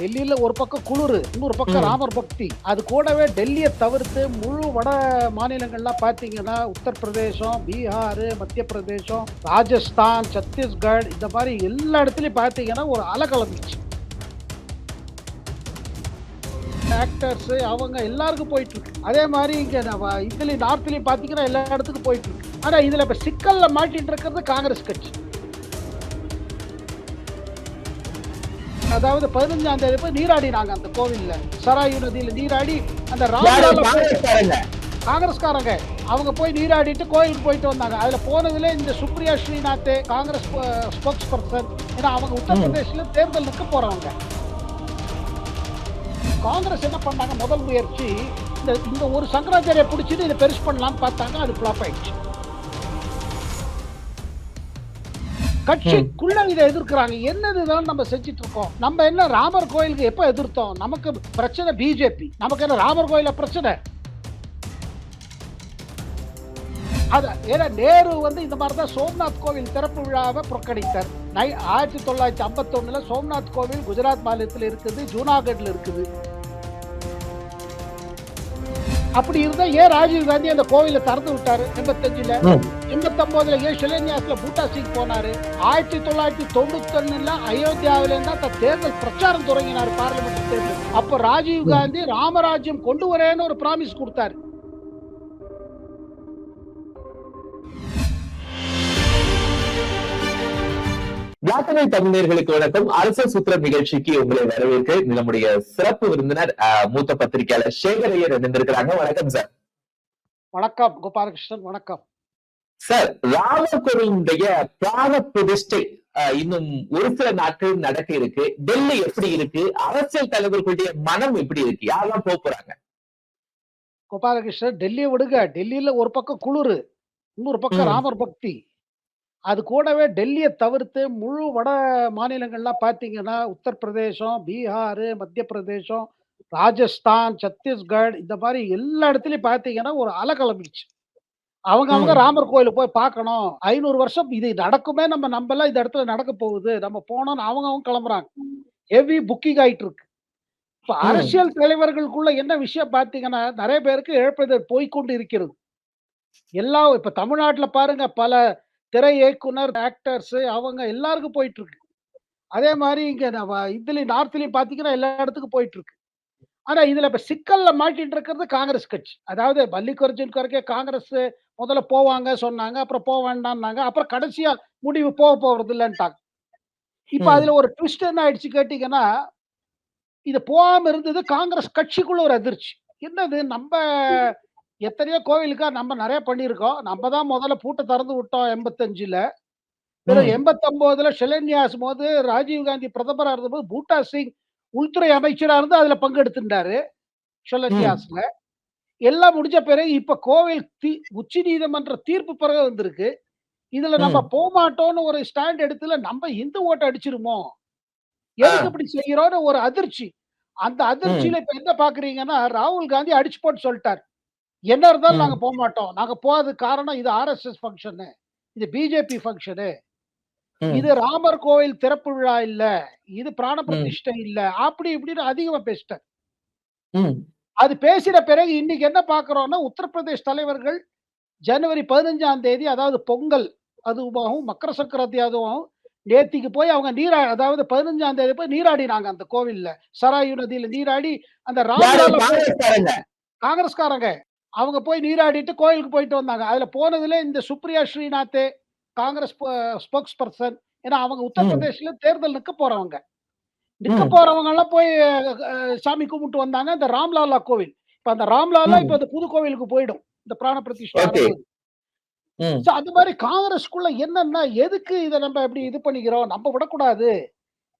டெல்லியில ஒரு பக்கம் குளிரு இன்னொரு பக்கம். ராமர் பக்தி. அது கூடவே டெல்லியை தவிர்த்து முழு வட மாநிலங்கள்லாம் பார்த்தீங்கன்னா உத்தரப்பிரதேசம் பீகார் மத்திய பிரதேசம் ராஜஸ்தான் சத்தீஸ்கர் இந்த மாதிரி எல்லா இடத்துலயும் பார்த்தீங்கன்னா ஒரு அலை கலந்துச்சு ஆக்டர்ஸ் அவங்க எல்லாருக்கும் போயிட்டு இருக்கு. அதே மாதிரி இங்க நம்ம இதுலயும் நார்த்லயும் பாத்தீங்கன்னா எல்லா இடத்துக்கும் போயிட்டு இருக்கு. ஆனா இதுல இப்ப சிக்கல்ல மாட்டிட்டு இருக்கிறது காங்கிரஸ் கட்சி. அதாவது பதினஞ்சாம் தேதி போய் நீராடினாங்க அந்த கோவில்ல. சராயு நதியில நீராடி அந்த காங்கிரஸ்காரங்க. அவங்க போய் நீராடிட்டு கோயிலுக்கு போயிட்டு வந்தாங்க. அதுல போனதுல இந்த சுப்ரியா ஸ்ரீநாத் காங்கிரஸ் ஸ்போக்ஸ் பர்சன் ஏன்னா அவங்க உத்தரப்பிரதேசில தேர்தல் நிற்க போறவங்க. காங்கிரஸ் என்ன பண்ணாங்க? முதல் முயற்சி இந்த இந்த ஒரு சங்கராச்சாரியை பிடிச்சிட்டு இதை பெருசு பண்ணலாம்னு பார்த்தாங்க. அது ஃபிளாப் ஆயிடுச்சு. கட்சிக்குள்ள இதை எதிர்க்கிறாங்க. என்னதுதான் நம்ம செஞ்சுட்டு இருக்கோம் நம்ம என்ன ராமர் கோயிலுக்கு எப்ப எதிர்த்தோம்? நமக்கு பிரச்சனை பிஜேபி. நமக்கு என்ன ராமர் கோயில பிரச்சனை? அத ஏன்னா நேரு வந்து இந்த மாதிரி தான் சோம்நாத் கோவில் திறப்பு விழாவை புறக்கணித்தார். நை ஆயிரத்தி தொள்ளாயிரத்தி ஐம்பத்தொன்னுல சோம்நாத் கோவில் குஜராத் மாநிலத்தில் இருக்குது ஜூனாகட்ல இருக்குது. அப்படி இருந்தா ஏன் ராஜீவ் காந்தி அந்த கோவிலை திறந்து விட்டாரு? எண்பத்தஞ்சுல? ம். எண்பத்தொன்பதுல ஏன் ஷிலேனியாஸ்ல பூட்டா சிங் போனாரு. ஆயிரத்தி தொள்ளாயிரத்தி தொண்ணூத்தி ஒண்ணுல அயோத்தியாவில இருந்தா தேர்தல் பிரச்சாரம் தொடங்கினார் பார்லிமெண்ட் தேர்தல். அப்போ ராஜீவ் காந்தி ராமராஜ்யம் கொண்டு வரேன்னு ஒரு பிராமிஸ் கொடுத்தாரு. ஒயிட் தமிழர்களுக்கு வணக்கம். அரச சுத்திரம் நிகழ்ச்சிக்கு உங்களை வரவேற்க நம்முடைய சிறப்பு விருந்தினர் மூத்த பத்திரிகையாளர் சேகரையர் இணைந்திருக்கிறாங்க. வணக்கம் சார். வணக்கம் கோபாலகிருஷ்ணன் வணக்கம். சார் ராமர் கோவிலுடைய பிராண பிரதிஷ்டை இன்னும் ஒரு சில நாட்கள் நடக்க இருக்கு. டெல்லி எப்படி இருக்கு? அரசியல் தலைவர்களுடைய மனம் எப்படி இருக்கு? யாரெல்லாம் போக போறாங்க? கோபாலகிருஷ்ணன் டெல்லியை விடுங்க. டெல்லியில ஒரு பக்கம் குளிரு இன்னொரு பக்கம். ராமர் பக்தி. அது கூடவே டெல்லியை தவிர்த்து முழு வட மாநிலங்கள்லாம் பார்த்தீங்கன்னா உத்தரப்பிரதேசம் பீகார் மத்திய பிரதேசம் ராஜஸ்தான் சத்தீஸ்கர் இந்த மாதிரி எல்லா இடத்துலயும் பார்த்தீங்கன்னா ஒரு அலை கிளம்பிடுச்சு அவங்க அவங்க. ராமர் கோயிலுக்கு போய் பார்க்கணும். ஐநூறு வருஷம் இது நடக்குமே நம்ம நம்பலாம் இந்த இடத்துல நடக்க போகுது. நம்ம போனோம்னு அவங்க அவங்க கிளம்புறாங்க. ஹெவி புக்கிங் ஆயிட்டு இருக்கு இப்ப. அரசியல் தலைவர்களுக்குள்ள என்ன விஷயம் பார்த்தீங்கன்னா நிறைய பேருக்கு இழப்பது போய்க்கொண்டு இருக்கிறது. எல்லா இப்ப தமிழ்நாட்டுல பாருங்க பல திரை இயக்குனர் ஆக்டர்ஸ் அவங்க எல்லாருக்கும் போயிட்டு இருக்கு அதே மாதிரி இங்க இதுலயும் நார்த்லயும் பாத்தீங்கன்னா எல்லா இடத்துக்கும் போயிட்டு இருக்கு ஆனா இதுல இப்ப சிக்கல்ல மாட்டிட்டு இருக்கிறது காங்கிரஸ் கட்சி. அதாவது மல்லிகார்ஜுன் கர்கே காங்கிரஸ் முதல்ல போவாங்க சொன்னாங்க அப்புறம் போக வேண்டாம்னாங்க. அப்புறம் கடைசியா முடிவு போக போறது இல்லைன்ட்டாங்க. இப்ப. அதுல ஒரு ட்விஸ்ட் என்ன ஆயிடுச்சு கேட்டீங்கன்னா இது போகாம இருந்தது காங்கிரஸ் கட்சிக்குள்ள ஒரு அதிர்ச்சி. என்னது? நம்ம எத்தனையோ கோவிலுக்கா நம்ம நிறைய பண்ணியிருக்கோம். நம்ம தான் முதல்ல பூட்டை திறந்து விட்டோம் எண்பத்தஞ்சுல. பிறகு. எண்பத்தொன்பதுல ஷிலன்யாஸ் போது ராஜீவ் காந்தி பிரதமரா இருந்தபோது பூட்டா சிங் உள்துறை அமைச்சரா இருந்து அதுல பங்கெடுத்திருந்தாரு ஷிலன்யாஸ்ல எல்லாம் முடிஞ்ச பிறகு இப்ப கோவில் தீ உச்ச நீதிமன்ற தீர்ப்பு பிறகு வந்திருக்கு. இதுல நம்ம ம். போக மாட்டோம்னு ஒரு ஸ்டாண்ட் எடுத்துல நம்ம இந்து ஓட்டு அடிச்சிருமோ? எதுக்கு இப்படி செய்யறோம்னு ஒரு அதிர்ச்சி. அந்த அதிர்ச்சியில இப்ப என்ன பாக்குறீங்கன்னா ராகுல் காந்தி அடிச்சு போட்டு சொல்லிட்டாரு. என்ன இருந்தாலும். நாங்க போக மாட்டோம் நாங்க போறது காரணம் இது ஆர்எஸ்எஸ் ஃபங்க்ஷனு. இது பிஜேபி ஃபங்க்ஷனு. இது ராமர் கோவில் திறப்பு விழா இல்ல இது பிராண பிரதிஷ்டை இல்ல அப்படி இப்படின்னு அதிகமா பேசிட்டார். அது பேசின பிறகு இன்னைக்கு என்ன பாக்குறோம்னா உத்தரப்பிரதேஷ் தலைவர்கள் ஜனவரி பதினஞ்சாம் தேதி அதாவது பொங்கல் அதுவாகவும் மக்கர சக்கராத்தி அதுவும் நேத்திக்கு போய் அவங்க நீரா அதாவது பதினஞ்சாம் தேதி போய் நீராடினாங்க அந்த கோவில்ல. சராயு நதியில நீராடி அந்த போய் காங்கிரஸ்காரங்க. காங்கிரஸ்காரங்க. அவங்க போய் நீராடிட்டு கோயிலுக்கு போயிட்டு வந்தாங்க. அதுல போனதுல இந்த சுப்ரியா ஸ்ரீநாத் காங்கிரஸ் ஸ்போக்ஸ் பர்சன் ஏன்னா அவங்க உத்தரப்பிரதேஷ்ல தேர்தல் நிக்க போறவங்க. நிக்க. போறவங்க எல்லாம் போய் சாமி கும்பிட்டு வந்தாங்க. இந்த ராம்லாலா கோவில். இப்ப அந்த ராம்லாலா. இப்ப அந்த புது கோவிலுக்கு போயிடும். இந்த பிராண பிரதிஷ்டை அந்த மாதிரி காங்கிரஸ்க்குள்ள என்னன்னா எதுக்கு இதை நம்ம எப்படி இது பண்ணிக்கிறோம்? நம்ம விடக்கூடாது.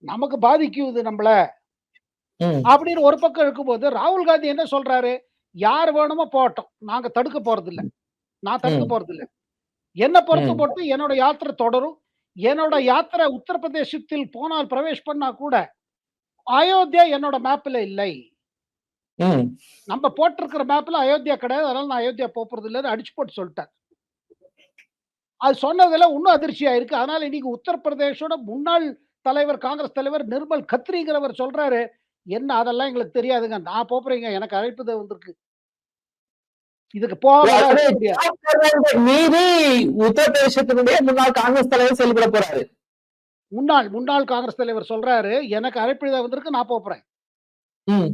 நமக்கு பாதிக்கும் இது நம்மள. அப்படின்னு ஒரு பக்கம் இருக்கும்போது ராகுல் காந்தி என்ன சொல்றாரு? யார் வேணுமோ போகட்டும். நாங்க தடுக்க போறது இல்ல நான் தடுக்க. போறது இல்ல என்ன பொறுத்து. போட்டு என்னோட யாத்திரை தொடரும் என்னோட யாத்திரை உத்தரப்பிரதேசத்தில் போனால் பிரவேஷ் பண்ணா கூட அயோத்தியா என்னோட மேப்ல இல்லை. நம்ம போட்டிருக்கிற மேப்ல அயோத்தியா கிடையாது அதனால நான் அயோத்தியா போறது இல்லைன்னு அடிச்சு போட்டு சொல்லிட்டேன் அது சொன்னதுல இன்னும் அதிர்ச்சியா இருக்கு அதனால இன்னைக்கு உத்தரப்பிரதேசோட முன்னாள் தலைவர் காங்கிரஸ் தலைவர் நிர்மல் கத்ரிங்கிறவர் சொல்றாரு என்ன அதெல்லாம் எங்களுக்கு தெரியாதுங்க. நான் போப்போறேங்க. எனக்கு அழைப்பு வந்திருக்கு. இதுக்கு. ஜார்க்கண்ட் மீறி உத்தரப்பிரதேசத்தினுடைய முன்னாள் காங்கிரஸ் தலைவர் செயல்பட போறாரு. முன்னாள் முன்னாள் காங்கிரஸ் தலைவர் சொல்றாரு, எனக்கு அழைப்பு வந்திருக்கு. நான் போப்போறேன். ம்.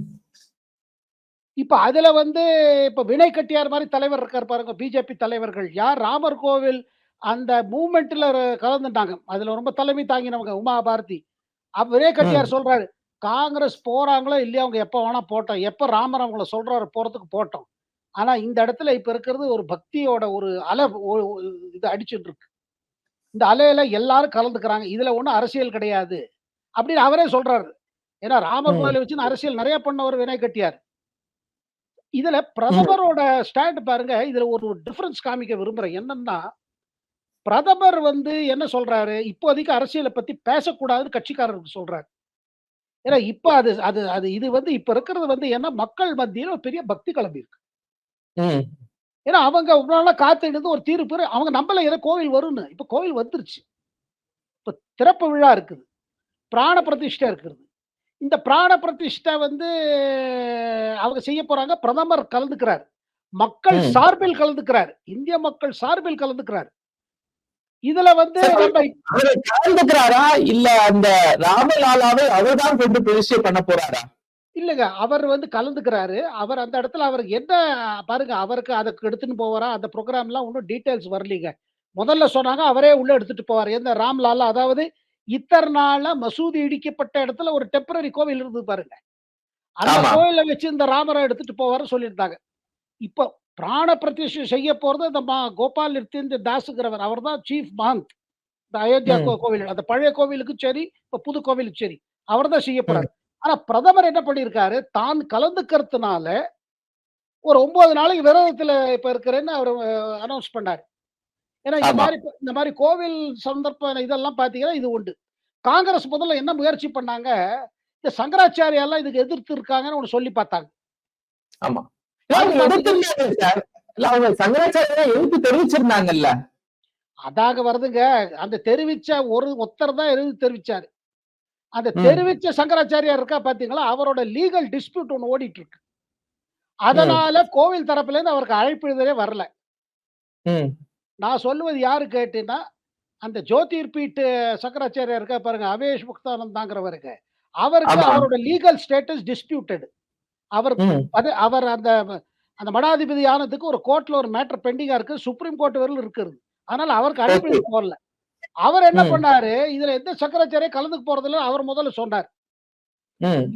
இப்ப அதுல வந்து இப்ப வினய் கட்டியார் மாரி தலைவர் இருக்காரு பாருங்க. பிஜேபி தலைவர்கள். யார் ராமர் கோவில் அந்த மூவ்மெண்ட்ல கலந்துட்டாங்க. அதுல ரொம்ப தலைமை தாங்கினவங்க உமா பாரதி. ம். கட்டியார் சொல்றாரு, காங்கிரஸ் போறாங்களோ இல்லையோ அவங்க எப்ப வேணா போட்டோம். எப்ப ராமர் அவங்கள சொல்றாரு போறதுக்கு போட்டோம். ஆனா இந்த இடத்துல இப்ப இருக்கிறது ஒரு பக்தியோட ஒரு அலை இது அடிச்சுட்டு இருக்கு. இந்த அலையில எல்லாரும் கலந்துக்கிறாங்க. இதுல ஒண்ணும் அரசியல் கிடையாது. அப்படின்னு அவரே சொல்றாரு. ஏன்னா ராமர். கோயில வச்சுன்னு அரசியல் நெறைய பண்ணவர் வினய் கட்டியார். இதுல. பிரதமரோட ஸ்டாண்ட் பாருங்க. இதுல ஒரு டிஃபரன்ஸ் காமிக்க விரும்புறேன். என்னன்னா, பிரதமர் வந்து என்ன சொல்றாரு, இப்போதைக்கு அரசியல பத்தி பேசக்கூடாதுன்னு கட்சிக்காரருக்கு சொல்றாரு. ஏன்னா இப்ப அது அது அது இது வந்து இப்ப இருக்கிறது வந்து ஏன்னா மக்கள் மத்தியில ஒரு பெரிய பக்தி கிளம்பியிருக்கு. ம். ஏன்னா அவங்க இவ்வளவு நாளா காத்திருந்து ஒரு தீர்வு பெறு அவங்க நம்பல ஏதோ கோவில் வரும்னு. இப்ப கோவில் வந்துருச்சு. இப்ப திறப்பு விழா இருக்குது. பிராண பிரதிஷ்டை இருக்குது. இந்த பிராண பிரதிஷ்டை வந்து அவங்க செய்ய போறாங்க. பிரதமர் கலந்துக்கிறார். மக்கள். சார்பில் கலந்துக்கிறார். இந்திய மக்கள் சார்பில் கலந்துக்கிறார். இதுல வந்து கலந்துக்கிறாரா? இல்ல அந்த ராமலாலாவை அவர்தான் கொண்டு பிரதிஷ்டை பண்ண போறாரா? இல்லங்க. அவர் வந்து கலந்துக்கிறாரு. அவர் அந்த இடத்துல அவருக்கு என்ன பாருங்க அவருக்கு அதுக்கு எடுத்துன்னு போவாரா, அந்த புரோகிராம்லாம் இன்னும் டீட்டெயில்ஸ் வரலீங்க. முதல்ல சொன்னாங்க அவரே உள்ள எடுத்துட்டு போவாரு. எந்த ராம்லாலா அதாவது இத்தன நாளா மசூதி இடிக்கப்பட்ட இடத்துல ஒரு டெம்பரரி கோவில் இருந்தது பாருங்க. அந்த. கோயில வச்சு இந்த ராமர எடுத்துட்டு போவாருன்னு சொல்லியிருந்தாங்க. இப்போ பிராண பிரதிஷ்டை செய்ய போறது இந்த மா கோபால் நித்யந்த தாஸ்ங்கிறவர். அவர்தான் சீஃப் மஹந்த். இந்த அயோத்தியா. கோவில். அந்த பழைய கோவிலுக்கும் சரி, இப்ப புது கோவிலுக்கும் சரி. அவர்தான் செய்ய ம். ஆனா பிரதமர் என்ன பண்ணியிருக்காரு, தான் கலந்துக்கிறதுனால ஒரு 9 நாளைக்கு விரதத்துல இப்ப இருக்கிறேன்னு அவரு அனௌன்ஸ் பண்ணாரு. ஏன்னா இந்த ஆமா. மாரி இந்த மாரி கோவில் சந்தர்ப்பம் இதெல்லாம் பார்த்தீங்கன்னா இது உண்டு. காங்கிரஸ் முதல்ல என்ன முயற்சி பண்ணாங்க, இந்த சங்கராச்சாரியாலாம் இதுக்கு எதிர்த்து இருக்காங்கன்னு ஒண்ணு சொல்லி பார்த்தாங்க. ஆமா. அவங்க எதிர்த்து தெரிவிச்சிருந்தாங்கல்ல. அதாக வருதுங்க. அந்த தெரிவிச்ச ஒரு ஒருத்தர் தான் எதிர்த்து தெரிவிச்சாரு. அந்த. தெரிவிச்ச சங்கராச்சாரியார் இருக்கா பார்த்தீங்களா, அவரோட லீகல் டிஸ்பியூட் ஒண்ணு ஓடிட்டு இருக்கு. அதனால கோவில் தரப்புலேருந்து அவருக்கு அழைப்பிதழே வரல. ம். நான் சொல்லுவது யாரு கேட்டீன்னா, அந்த ஜோதிர்பீட் சங்கராச்சாரியார் இருக்கா பாருங்க, அவேஷ் முக்தானந்தாங்கிறவருக்கு. அவருக்கு. அவரோட லீகல் ஸ்டேட்டஸ் டிஸ்பியூட்டட். அவர். அது அவர் அந்த அந்த மடாதிபதி ஆனதுக்கு ஒரு கோர்ட்ல ஒரு மேட்டர் பெண்டிங்கா இருக்கு. சுப்ரீம் கோர்ட் வரையிலும் இருக்குது. அதனால அவருக்கு ஓகே. அழைப்பிதழ் போடல. அவர் என்ன. பண்ணாரு, இதுல எந்த சங்கராச்சாரியும் கலந்துக்க போறதில்ல அவர் முதல்ல சொன்னார்.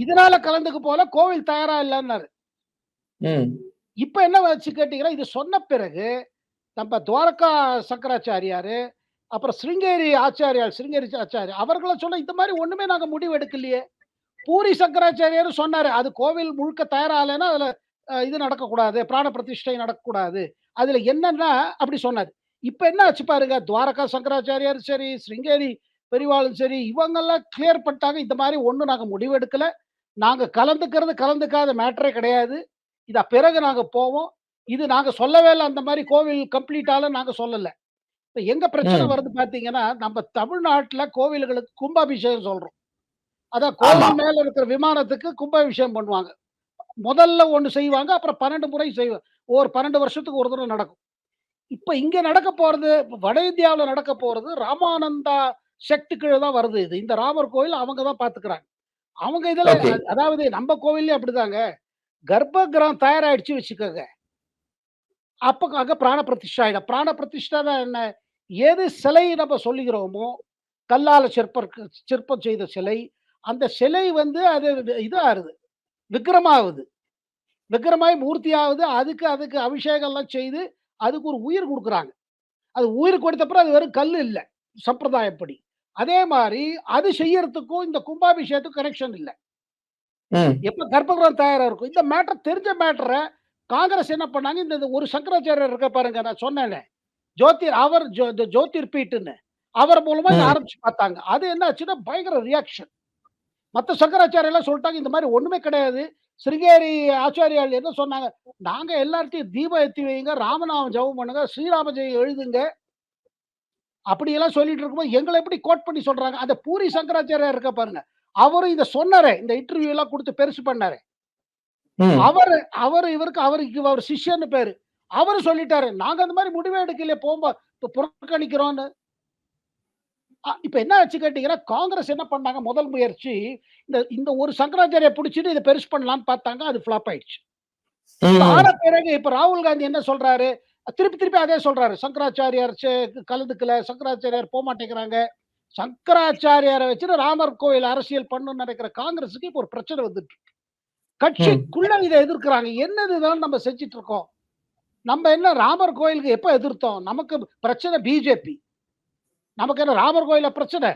இதனால கலந்துக்க போல கோவில் தயாரா இல்லன்னாரு. இப்ப என்ன வச்சு கேட்டீங்கன்னா, இது சொன்ன பிறகு நம்ம துவாரகா சங்கராச்சாரியாரு, அப்புறம் சிருங்கேரி ஆச்சாரியார் சிருங்கேரி ஆச்சாரியா அவர்கள சொன்னா இந்த மாரி ஒண்ணுமே நாங்க முடிவு எடுக்கலையே. பூரி சங்கராச்சாரியாரும் சொன்னாரு. அது கோவில் முழுக்க தயாராகலைன்னா அதுல இது நடக்கக்கூடாது. பிராண பிரதிஷ்டை நடக்கக்கூடாது. அதுல என்னன்னா அப்படி சொன்னாரு. இப்ப என்ன ஆச்சு பாருங்க. துவாரகா சங்கராச்சாரியாரும் சரி, சிருங்கேரி பெரிவாளும் சரி, இவங்கெல்லாம் கிளியர் பண்ணிட்டாங்க. இந்த மாரி ஒண்ணும் நாங்க முடிவு எடுக்கல. நாங்க கலந்துக்கிறது கலந்துக்காத மேட்டரே கிடையாது. இத பிறகு நாங்க போவோம். இது நாங்க சொல்லவே இல்ல அந்த மாரி கோவில் கம்ப்ளீட் ஆகல நாங்க சொல்லல. இப்ப எங்க பிரச்சனை. வருது பார்த்தீங்கன்னா, நம்ம தமிழ்நாட்டுல கோவில்களுக்கு கும்பாபிஷேகம் சொல்றோம். அதான். கோவில் மேல இருக்கிற விமானத்துக்கு கும்பாபிஷேகம் பண்ணுவாங்க. முதல்ல ஒண்ணு செய்வாங்க. அப்புறம் 12 முறை செய்வாங்க. ஒரு 12 வருஷத்துக்கு ஒரு தடவ நடக்கும். இப்ப இங்க நடக்க போறது வட இந்தியாவுல நடக்க போறது ராமானந்தா செக்ட் கீழ தான் வருது இது. இந்த ராமர் கோயில் அவங்க தான் பார்த்துக்கிறாங்க. அவங்க இதுல அதாவது நம்ம கோவில்லயும் அப்படிதாங்க. கர்ப்ப கிரகம் தயாராயிடுச்சு வச்சுக்கோங்க. அப்ப அங்க பிராண பிரதிஷ்டை ஆயிடும். பிராண பிரதிஷ்டைனா என்ன? எது சிலை நம்ம சொல்லுகிறோமோ, கல்லால சிற்பற்கு சிற்பம் செய்த சிலை, அந்த சிலை வந்து அது இது ஆகுது. விக்கிரமாகுது. விக்கிரமாயி மூர்த்தி ஆகுது. அதுக்கு அதுக்கு அபிஷேகம்லாம் செய்து, அதுக்கு ஒரு உயிர் குடுக்குறாங்க. அது உயிர் கொடுத்த அப்புறம் அது வெறும் கல்லு இல்ல. சம்பிரதாயப்படி. அதே மாரி அது செய்யறதுக்கும் இந்த கும்பாபிஷேகத்துக்கும் கனெக்ஷன் இல்ல. எப்ப கர்ப்பகிரகம் தயாரா இருக்கும். இந்த மேட்டர் தெரிஞ்ச மேட்டர காங்கிரஸ் என்ன பண்ணாங்க, இந்த ஒரு சங்கராச்சாரியார் இருக்கார் பாருங்க. நான் சொன்னேனே. ஜோதிர் அவர் ஜோ ஜோதிர்பீட்ன்னு. அவர் மூலமா இத. ஆரம்பிச்சு பார்த்தாங்க. அது என்ன ஆச்சுன்னா பயங்கர ரியாக்ஷன். மத்த சங்கராச்சாரியெல்லாம் சொல்ட்டாங்க, இந்த மாரி ஒண்ணுமே கிடையாது. சிருங்கேரி ஆச்சாரியால் என்ன சொன்னாங்க, நாங்க எல்லார்ட்டயும் தீபம் ஏத்தி வையுங்க, ராமநாமம் ஜெபம் பண்ணுங்க, ஸ்ரீராம ஜெயம் எழுதுங்க. அப்படியெல்லாம் சொல்லிட்டு இருக்கும்போது எங்கள எப்படி கோட் பண்ணி சொல்றாங்க. அந்த பூரி சங்கராச்சாரியார் இருக்கா பாருங்க. அவரும் இத சொன்னாரே. இந்த இன்டர்வியூ எல்லாம் குடுத்து பெருசு பண்ணாரே. அவரு அவரு இவருக்கு அவருக்கு அவர் சிஷ்யன்னு பேரு. அவரு சொல்லிட்டாரு. நாங்க அந்த மாரி முடிவே இப்ப புறக்கணிக்கிறோம்ன்னு. அ இப்ப என்ன ஆச்சு கேட்டீங்கன்னா, காங்கிரஸ் என்ன பண்ணாங்க முதல் முயற்சி, இந்த இந்த ஒரு சங்கராச்சாரிய புடிச்சுட்டு இத பெருசு பண்ணலான்னு பார்த்தாங்க. அது ஃப்ளாப் ஆயிடுச்சு. ஆன பிறகு இப்ப ராகுல் காந்தி என்ன சொல்றாரு? திருப்பி திருப்பி அதே சொல்றாரு. சங்கராச்சாரியார் கலந்துக்கல, சங்கராச்சாரியார் போமாட்டேங்கிறாங்க. சங்கராச்சாரியார வச்சுட்டு ராமர் கோயில் அரசியல் பண்ணணும்னு நினைக்கிற காங்கிரஸுக்கு இப்ப ஒரு பிரச்சனை வந்துட்டு இருக்கு. கட்சிக்குள்ள இத எதிர்க்கிறாங்க. என்னது இதெல்லாம் நம்ம செஞ்சுட்டு இருக்கோம்? நம்ம என்ன ராமர் கோயிலுக்கு எப்ப எதிர்த்தோம்? நமக்கு பிரச்சனை பிஜேபி. நமக்கு என்ன ராமர் கோயில்ல பிரச்சனை?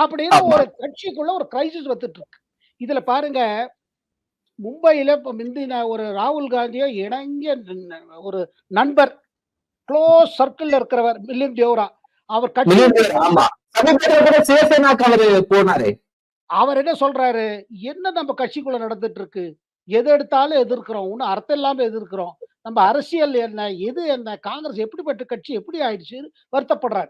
அப்படின்னு. ஒரு கட்சிக்குள்ள ஒரு கிரைசிஸ் வந்துட்டு இருக்கு. இதுல பாருங்க, மும்பையில இப்ப முந்தின ஒரு ராகுல் காந்திய இணங்கிய ஒரு நண்பர், குளோஸ் சர்க்கிள்ல இருக்கிறவர் மிலிந்த் தேவ்ரா. அவர் கட்சி அவரு போனாரே. அவர் என்ன சொல்றாரு? என்ன நம்ம கட்சிக்குள்ள நடந்துட்டு இருக்கு? எது எடுத்தாலும் எதிர்க்கிறோம். ஒண்ணும் அர்த்தம் இல்லாம எதிர்க்கிறோம். நம்ம அரசியல் என்ன? எது என்ன? காங்கிரஸ் எப்படிப்பட்ட கட்சி? எப்படி ஆயிடுச்சுன்னு வருத்தப்படுறாரு.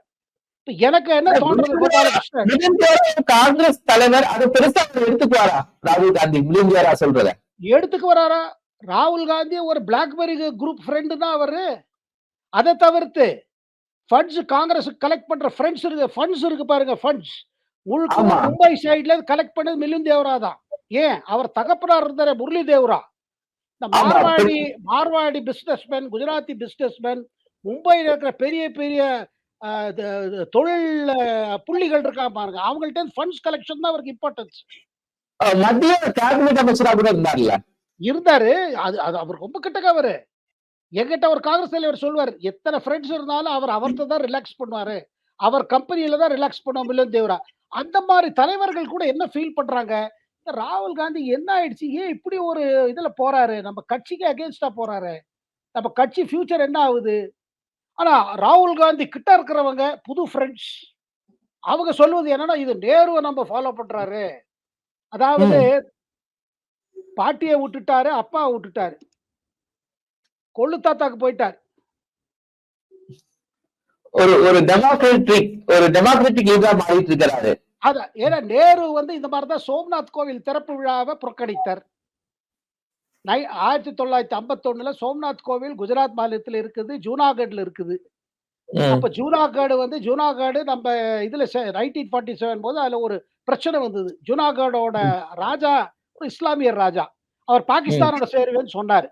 எனக்கு என்ன தோன்றது கோபாலகிருஷ்ணன் காங்கிரஸ் தலைவர் அது பெருசா எடுத்துக்குவாரா? ராகுல் காந்தி தேவ்ரா சொல்றத. எடுத்துக்கு வராரா? ராகுல் காந்தி ஒரு பிளாக்பெர்ரி குரூப் ஃப்ரெண்ட் தான் அவரு. அத தவிர்த்து ஃபண்ட்ஸ் காங்கிரஸ் கலெக்ட் பண்ற ஃப்ரெண்ட்ஸ் இருக்கு ஃபண்ட்ஸ் இருக்கு பாருங்க ஃபண்ட்ஸ். முழுக்க. மும்பை சைடுல கலெக்ட் பண்ணது மிலிந்த் தேவ்ரா தான். ஏன்? அவர் தகப்பனார் இருந்தாரே முரளி தேவ்ரா. இந்த. மார்வாடி மார்வாடி பிசினஸ்மேன், குஜராத்தி பிசினஸ்மேன், மும்பையில இருக்கிற பெரிய பெரிய தொழில் புள்ளிகள் இருக்காங்க பாருங்க. அவங்கள்ட்ட ஃபண்ட்ஸ் கலெக்ஷன் தான் அவருக்கு இம்பார்ட்டன்ஸ். மத்திய கேபினெட் அமைச்சரா கூட இருந்தார்ல. இருந்தாரு. அது அது அவர் ரொம்ப கிட்டக்க அவரு. என்கிட்ட ஒரு காங்கிரஸ் தலைவர் சொல்லுவாரு. எத்தன ஃபிரெண்ட்ஸ் இருந்தாலும் அவர் அவர்ட்ட தான் ரிலாக்ஸ் பண்ணுவாரு. அவர் கம்பெனியில தான் ரிலாக்ஸ் பண்ணுவோம் மிலிந்த் தேவ்ரா. அந்த மாரி தலைவர்கள் கூட என்ன ஃபீல் பண்றாங்க? இந்த ராகுல் காந்தி என்ன ஆயிடுச்சு? ஏன் இப்படி ஒரு இதுல போறாரு? நம்ம கட்சிக்கு அகைன்ஸ்டா போறாரு. நம்ம கட்சி ஃபியூச்சர் என்ன ஆகுது? ஆனா ராகுல் காந்தி கிட்ட இருக்கிறவங்க புது ஃபிரெண்ட்ஸ். அவங்க சொல்வது என்னன்னா, இது நேருவ நம்ம ஃபாலோ பண்றாரு. அதாவது. பாட்டிய விட்டுட்டாரு, அப்பாவ விட்டுட்டாரு. கொள்ளு தாத்தாக்கு போயிட்டாரு. ஒரு ஒரு டெமோக்ராட்டிக் ஒரு டெமோக்ராட்டிக் லீடரா மாறிட்டு இருக்கிறாரு. அதான். ஏன்னா நேரு வந்து இந்த மாரி தான் சோம்நாத் கோவில் திறப்பு விழாவ புறக்கணித்தார். நை 1951ல சோம்நாத் கோவில் குஜராத் மாநிலத்தில இருக்குது. ஜூனாகட்ல இருக்குது. அப்ப ஜூனாகட் வந்து ஜூனாகட் நம்ம இதுல செ 1947 போது அதுல ஒரு பிரச்சனை வந்தது. ஜூனாகடோட. ராஜா ஒரு இஸ்லாமியர் ராஜா. அவர். பாகிஸ்தானோட சேருவேன்னு சொன்னாரு.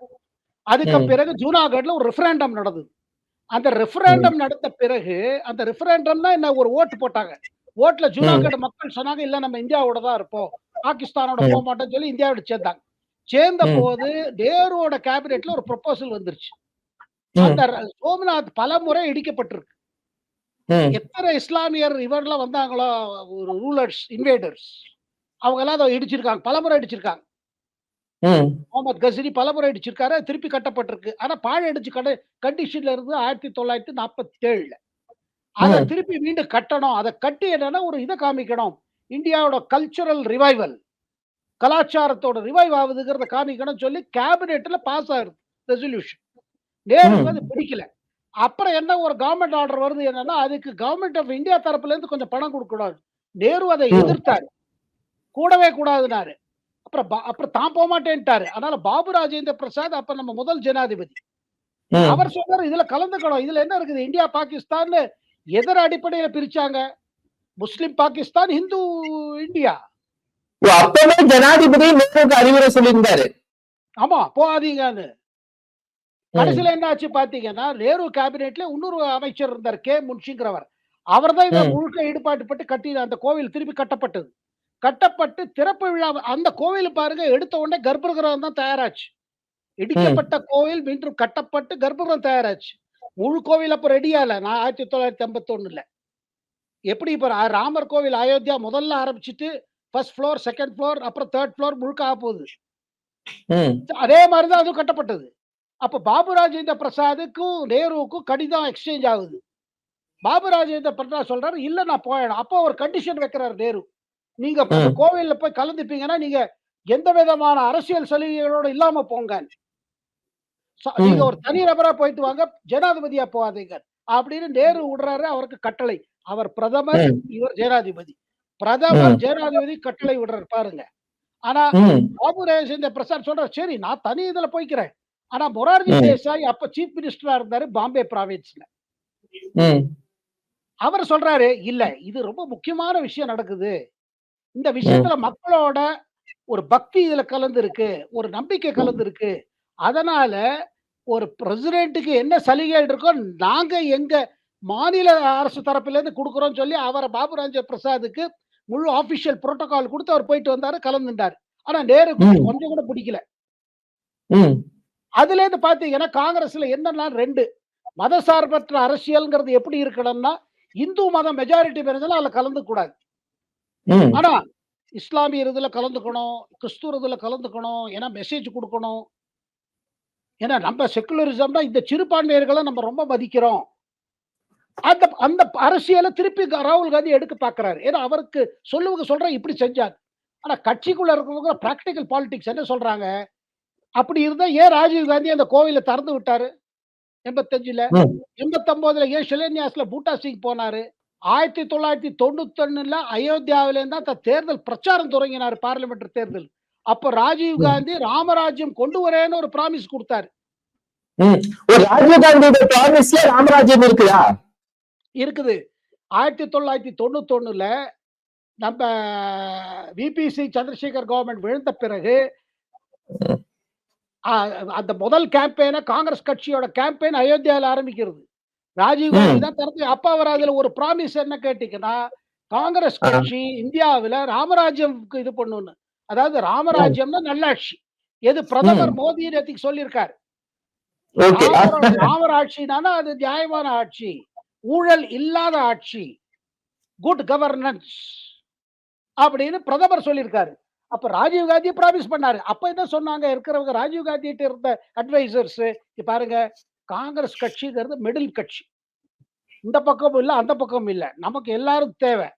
அதுக்கு. பிறகு ஜூனாகட்ல ஒரு ரெஃபரண்டம் நடந்தது. அந்த. ரெஃபரண்டம் நடந்த பிறகு அந்த ரெஃபரண்டம்னா என்ன ஒரு ஓட்டு போட்டாங்க. ஓட்ல ம். ஜூனாகட் மக்கள் சொன்னாங்க, இல்ல நம்ம இந்தியாவோட தான் இருப்போம். பாகிஸ்தானோட ம். போமாட்டோம்னு சொல்லி இந்தியாவோட சேர்ந்தாங்க. ம். சேர்ந்தபோது நேருவோட கேபினெட்ல ஒரு ப்ரொபோசல் வந்துருச்சு. அந்த சோம்நாத் பலமுறை இடிக்கப்பட்டிருக்கு. ம். எத்தன இஸ்லாமியர் இவர்லாம் வந்தாங்களோ ஒரு ரூலர்ஸ், இன்வேடர்ஸ் அவங்கலாம் அத இடிச்சிருக்காங்க. பலமுறை இடிச்சிருக்காங்க. ம். முகமது கஸ்னி பலமுறை இடிச்சிருக்காரு. அது திருப்பி கட்டப்பட்டிருக்கு. ஆனா பாழடைஞ்சு கட கண்டிஷன்ல இருந்து 1947ல. அத ம். திருப்பி மீண்டும் கட்டணும். அத கட்டி என்னன்னா ஒரு இத காமிக்கணும். இந்தியாவோட கல்ச்சுரல் ரிவைவல். கலாச்சாரத்தோட ரிவைவ் ஆகுதுங்கிறத காமிக்கணும்னு சொல்லி கேபினெட்ல பாஸ் ஆகுது ரெசல்யூஷன். நேருக்கு அது. பிடிக்கல. அப்புறம் என்ன ஒரு கவர்ன்மென்ட் ஆர்டர் வருது என்னன்னா, அதுக்கு கவர்ன்மென்ட் ஆஃப் இந்தியா தரப்புல இருந்து கொஞ்சம் பணம் குடுக்கணும். நேரு அதை. எதிர்த்தாரு. கூடவே கூடாதுன்னாரு. அப்புறம் அப்புறம் தான் போமாட்டேன்ட்டாரு. அதனால பாபு ராஜேந்திர பிரசாத் அப்ப நம்ம முதல் ஜனாதிபதி. அவர் சொன்னாரு, இதுல கலந்துக்கணும். இதுல என்ன இருக்குது? இந்தியா, பாகிஸ்தான்னு எதன் அடிப்படையில பிரிச்சாங்க? Muslim Pakistan, Hindu India. அப்பவே ஜனாதிபதி நேருவுக்கு அறிவுரை சொல்லியிருந்தாரு. ஆமா. போகாதீங்கன்னு. ம். கடைசில என்ன ஆச்சு பார்த்தீங்கன்னா, நேரு கேபினெட்ல இன்னொரு அமைச்சர் இருந்தார். கே. முன்ஷிங்கிறவர். அவர் தான் இத. முழுக்க ஈடுபாட்டு பட்டு கட்டி அந்த கோவில் திருப்பி கட்டப்பட்டது. கட்டப்பட்டு திறப்பு விழா அந்த கோவில் பாருங்க எடுத்த உடனே கர்ப்பகிரகம் தான் தயாராச்சு. இடிக்கப்பட்ட கோவில் மீண்டும் கட்டப்பட்டு கர்ப்பகிரகம் தயாராச்சு. முழு கோவில் அப்ப ரெடி ஆகல. நான் 1951ல. எப்படி இப்ப ராமர் கோவில் அயோத்தியா முதல்ல ஆரம்பிச்சுட்டு, ஃபர்ஸ்ட் ஃப்ளோர், செகண்ட் ஃப்ளோர், அப்புறம் 3 ஃப்ளோர் முழுக்க ஆகப்போகுது. ம். அதே மாரி தான் அதுவும் கட்டப்பட்டது. அப்ப பாபு ராஜேந்திர பிரசாதுக்கும், நேருவுக்கும் கடிதம் எக்ஸ்சேஞ்ச் ஆகுது. பாபு ராஜேந்திர பிரசாத் சொல்றாரு, இல்ல நான் போயணும். அப்போ ஒரு கண்டிஷன் வைக்கிறாரு நேரு. நீங்க. கோவில்ல போய் கலந்துப்பீங்கன்னா, நீங்க எந்த விதமான அரசியல் சலுகைகளோட இல்லாம போங்கன்னு. ச நீங்க. ஒரு தனி நபரா போயிட்டு வாங்க. ஜனாதிபதியா போகாதீங்க. அப்படின்னு நேரு விடுறாரு. அவருக்கு கட்டளை. அவர் பிரதமர். இவர் ஜனாதிபதி. பிரதமர். ஜனாதிபதி கட்டளை விடுறாரு பாருங்க. ஆனா பாபு ராஜேந்திர பிரசாத் சொல்றாரு சரி நான் தனி இதுல போய்க்கிறேன். ஆனா மொரார்ஜி. தேசாய் அப்ப சீஃப் மினிஸ்டரா இருந்தாரு பாம்பே ப்ராவின்ஸ்ல அவர் சொல்றாரு இல்ல இது ரொம்ப முக்கியமான விஷயம் நடக்குது. இந்த விஷயத்துல மக்களோட ஒரு பக்தி இதுல கலந்து இருக்கு ஒரு நம்பிக்கை கலந்து இருக்கு அதனால ஒரு பிரசிடென்ட்டுக்கு என்ன சலுகைகள் இருக்கோ நாங்க எங்க மாநில அரசு தரப்புல இருந்து கொடுக்குறோம் சொல்லி அவரை பாபு ராஜேந்திர பிரசாத்துக்கு முழு ஆபிஷியல் புரோட்டோகால் கொடுத்து அவர் போயிட்டு வந்தாரு கலந்துட்டாரு ஆனா ம். கொஞ்சம் கூட பிடிக்கல. அதுல இருந்து பாத்தீங்கன்னா காங்கிரஸ்ல என்னன்னா ரெண்டு. மதசார்பற்ற அரசியல்ங்கிறது எப்படி இருக்கணும்னா இந்து மதம் மெஜாரிட்டி பேருந்தாலும் அதுல கலந்து கூடாது ஆனா இஸ்லாமியர் இதுல கலந்துக்கணும் கிறிஸ்துவர் இதுல கலந்துக்கணும் ஏன்னா மெசேஜ் கொடுக்கணும். ஏன்னா நம்ம செக்குலரிசம்னா இந்த சிறுபான்மையர்களை நம்ம ரொம்ப மதிக்கிறோம். அந்த அந்த அரசியலை திருப்பி ராகுல் காந்தி எடுக்க பாக்குறாரு ஏன்னா அவருக்கு சொல்லுவங்க சொல்ற இப்படி செஞ்சாங்க ஆனா கட்சிக்குள்ள இருக்கிறவங்க பிராக்டிக்கல் பாலிடிக்ஸ் என்ன சொல்றாங்க? அப்படி இருந்தா ஏன் ராஜீவ் காந்தி அந்த கோவிலை திறந்து விட்டாரு? எண்பத்தஞ்சுல. எண்பத்தொன்பதுல ஏன் ஷிலேன்யாஸ்ல பூட்டா சிங் போனாரு? ஆயிரத்தி தொள்ளாயிரத்தி தொண்ணூத்தொன்னுல அயோத்தியாவில இருந்தா தேர்தல் பிரச்சாரம் தொடங்கினார் பார்லிமெண்ட் தேர்தல். அப்ப ராஜீவ். காந்தி ராமராஜ்யம் கொண்டு வரேன்னு ஒரு பிராமிஸ் கொடுத்தாரு. ராஜீவ் ப்ராமிஸ்ல ராமராஜ்யம் இருக்குதா? இருக்குது. ஆயிரத்தி தொள்ளாயிரத்தி தொண்ணூத்தொன்னுல நம்ம விபிசி சந்திரசேகர் கவர்மெண்ட் விழுந்த பிறகு அந்த முதல் கேம்பெயினை காங்கிரஸ் கட்சியோட கேம்பெயின் அயோத்தியாவில் ஆரம்பிக்கிறது. ராஜீவ் காந்தி ம். தான் திறந்து அப்ப அவர் அதுல ஒரு ப்ராமிஸ் என்ன கேட்டீங்கன்னா காங்கிரஸ். கட்சி இந்தியாவுல ராமராஜ்யம்க்கு இது பண்ணுன்னு அதாவது ராமராஜ்யம்னா நல்லாட்சி. எது பிரதமர் மோடி நேற்றுக்கு சொல்லியிருக்காரு. ஓகே. ராமர- ராமராட்சினானா அது நியாயமான ஆட்சி. ஊழல் இல்லாத ஆட்சி. குட் கவர்னன்ஸ் அப்படின்னு பிரதமர் சொல்லியிருக்காரு. அப்ப ராஜீவ் காந்தி ப்ராமிஸ் பண்ணாரு. அப்ப என்ன சொன்னாங்க? இருக்கிறவங்க ராஜீவ் காந்தி இருந்த அட்வைசர்ஸ் பாருங்க. காங்கிரஸ் கட்சிங்கிறது மிடில் கட்சி. இந்த பக்கமும் இல்லை அந்த பக்கமும் இல்லை. நமக்கு எல்லாரும் தேவை.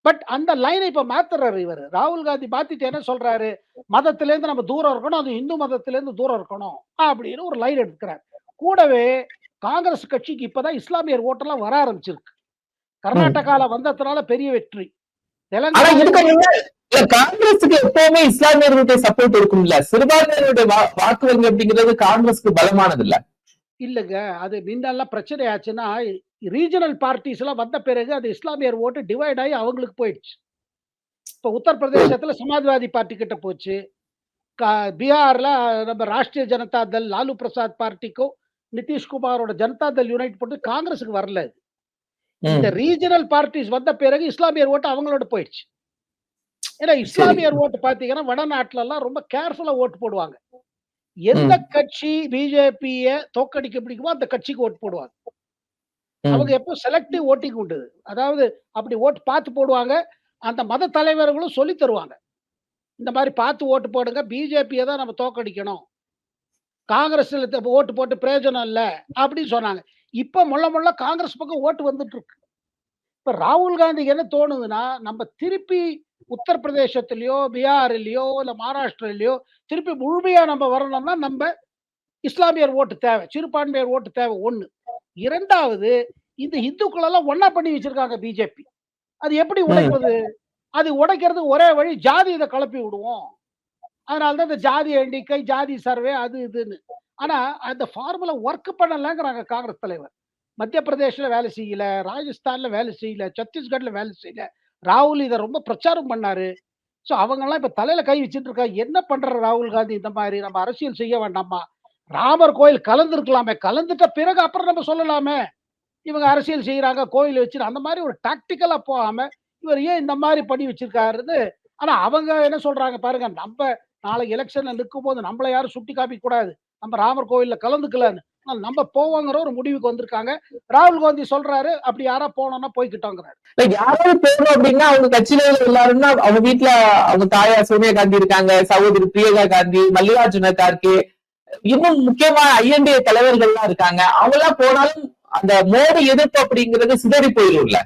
பட் அந்த லைனை இப்ப மாத்துறாரு இவர். ராகுல் காந்தி மாத்திட்டு என்ன சொல்றாரு? மதத்திலேருந்து நம்ம தூரம் இருக்கணும். அது இந்து மதத்துல இருந்து தூரம் இருக்கணும். அப்படின்னு ஒரு லைன் எடுக்கிறார். கூடவே காங்கிரஸ் கட்சிக்கு இப்பதான் இஸ்லாமியர் ஓட்டெல்லாம் வர ஆரம்பிச்சிருக்கு. கர்நாடகால வந்ததுனால பெரிய வெற்றி. காங்கிரஸுக்கு எப்பவுமே இஸ்லாமியர்களுடைய சப்போர்ட் இருக்கும்ல? சிறுபான்மையினருடைய வா- வாக்கு வங்கி அப்படிங்கிறது காங்கிரஸுக்கு பலமானது இல்ல இல்லைங்க அது முன்னெல்லாம் பிரச்சனை ஆச்சுன்னா ரீஜனல் பார்ட்டிஸ் எல்லாம் வந்த பிறகு அது இஸ்லாமியர் ஓட்டு டிவைட் ஆகி அவங்களுக்கு போயிடுச்சு. இப்ப உத்தரப்பிரதேசத்துல சமாஜ்வாதி பார்ட்டி கிட்ட போச்சு. பீகார்ல நம்ம ராஷ்டிரிய ஜனதா தள் லாலு பிரசாத் பார்ட்டிக்கும் நிதிஷ்குமாரோட ஜனதா தள் யுனைட் போட்டு காங்கிரஸுக்கு வரல இந்த ரீஜனல் பார்ட்டிஸ் வந்த பிறகு இஸ்லாமியர் ஓட்டு அவங்களோட போயிடுச்சு. ஏன்னா இஸ்லாமியர் ஓட்டு பாத்தீங்கன்னா வடநாட்டுல எல்லாம் ரொம்ப கேர்ஃபுல்லா ஓட்டு போடுவாங்க. எந்த கட்சி பிஜேபிய தோக்கடிக்க பிடிக்குமோ அந்த கட்சிக்கு ஓட்டு போடுவாங்க. அவங்க எப்போ செலக்டிவ் ஓட்டிங் உண்டு. அதாவது அப்படி ஓட்டு பார்த்து போடுவாங்க. அந்த மத தலைவர்களும் சொல்லி தருவாங்க. இந்த மாதிரி பார்த்து ஓட்டு போடுங்க. பிஜேபியை தான் நம்ம தோக்கடிக்கணும். காங்கிரஸ்ல ஓட்டு போட்டு பிரயோஜனம் இல்லை அப்படின்னு சொன்னாங்க. இப்ப முள்ள முள்ள காங்கிரஸ் பக்கம் ஓட்டு வந்துட்டு இருக்கு. இப்ப ராகுல் காந்திக்கு என்ன தோணுதுன்னா நம்ம திருப்பி உத்தரப்பிரதேசத்திலயோ பீகார்லயோ இல்ல மகாராஷ்டிரிலயோ திருப்பி முழுமையா நம்ம வரணும்னா நம்ம இஸ்லாமியர் ஓட்டு தேவை சிறுபான்மையர் ஓட்டு தேவை ஒண்ணு. இரண்டாவது இந்த இந்துக்கள் எல்லாம் பண்ணி வச்சிருக்காங்க பிஜேபி அது எப்படி உடைக்கிறது அது உடைக்கிறது ஒரே வழி ஜாதி இதை கிளப்பி விடுவோம். அதனாலதான் இந்த ஜாதி எண்ணிக்கை ஜாதி சர்வே அது இதுன்னு. ஆனா அந்த ஃபார்முலா ஒர்க் பண்ணலங்கிறாங்க காங்கிரஸ் தலைவர். மத்திய பிரதேஷ்ல வேலை செய்யல ராஜஸ்தான்ல வேலை செய்யல சத்தீஸ்கர்ல வேலை செய்யல. ராகுல் இதை ரொம்ப பிரச்சாரம் பண்ணாரு. ஸோ அவங்கெல்லாம் இப்போ தலையில கை வச்சுட்டு இருக்கா என்ன பண்ற ராகுல் காந்தி இந்த மாதிரி? நம்ம அரசியல் செய்ய வேண்டாமா? ராமர் கோயில் கலந்துருக்கலாமே. கலந்துட்ட பிறகு அப்புறம் நம்ம சொல்லலாமே. இவங்க அரசியல் செய்யறாங்க கோயில் வச்சு அந்த மாதிரி ஒரு டாக்டிக்கலா போகாம இவர் ஏன் இந்த மாதிரி பண்ணி வச்சிருக்காருன்னு. ஆனா அவங்க என்ன சொல்றாங்க பாருங்க நம்ம நாளைக்கு எலெக்ஷன்ல நிற்கும் போது நம்மள யாரும் சுட்டி காப்பிக்க கூடாது. நம்ம ராமர் கோயில்ல கலந்துக்கலன்னு. ஆனா நம்ம போவாங்கிற ஒரு முடிவுக்கு வந்திருக்காங்க. ராகுல் காந்தி சொல்றாரு அப்படி யாரா போனோம்னா போய்கிட்டோங்கிறாரு இல்ல, யாராவது போகணும் அப்படின்னா அவங்க கட்சியில உள்ள எல்லாரும்னா அவங்க வீட்டுல அவங்க தாயார் சோனியா காந்தி இருக்காங்க சகோதரி பிரியங்கா காந்தி மல்லிகார்ஜுன கார்கே இன்னும் முக்கியமான ஐஎன்டிஏ தலைவர்கள்லாம் இருக்காங்க. அவங்க எல்லாம் போனாலும் அந்த மோடி எதிர்ப்பு அப்படிங்கிறது சிதறி போயிரும்ல.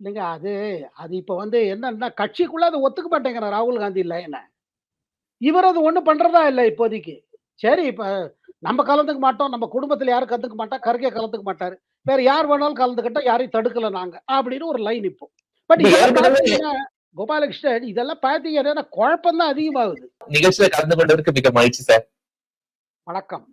இல்லைங்க அது அது இப்ப வந்து என்னன்னா கட்சிக்குள்ள அதை ஒத்துக்க மாட்டேங்கிற ராகுல் காந்தி இல்ல என்ன? இவர் அது ஒண்ணும் பண்றதா இல்லை இப்போதைக்கு. சரி இப்ப நம்ம கலந்துக்க மாட்டோம் நம்ம குடும்பத்துல யாரும் கலந்துக்க மாட்டா கருகே கலந்துக்க மாட்டாரு. வேற யார் வேணாலும் கலந்துக்கிட்டா யாரையும் தடுக்கல நாங்க அப்படின்னு ஒரு லைன் இப்போ. பட் கோபாலகிருஷ்ணன் இதெல்லாம் பார்த்தீங்கன்னா குழப்பம் தான் அதிகமாகுது. நிகழ்ச்சியில கலந்து கொண்டதற்கு மிக மகிழ்ச்சி சார் வணக்கம்.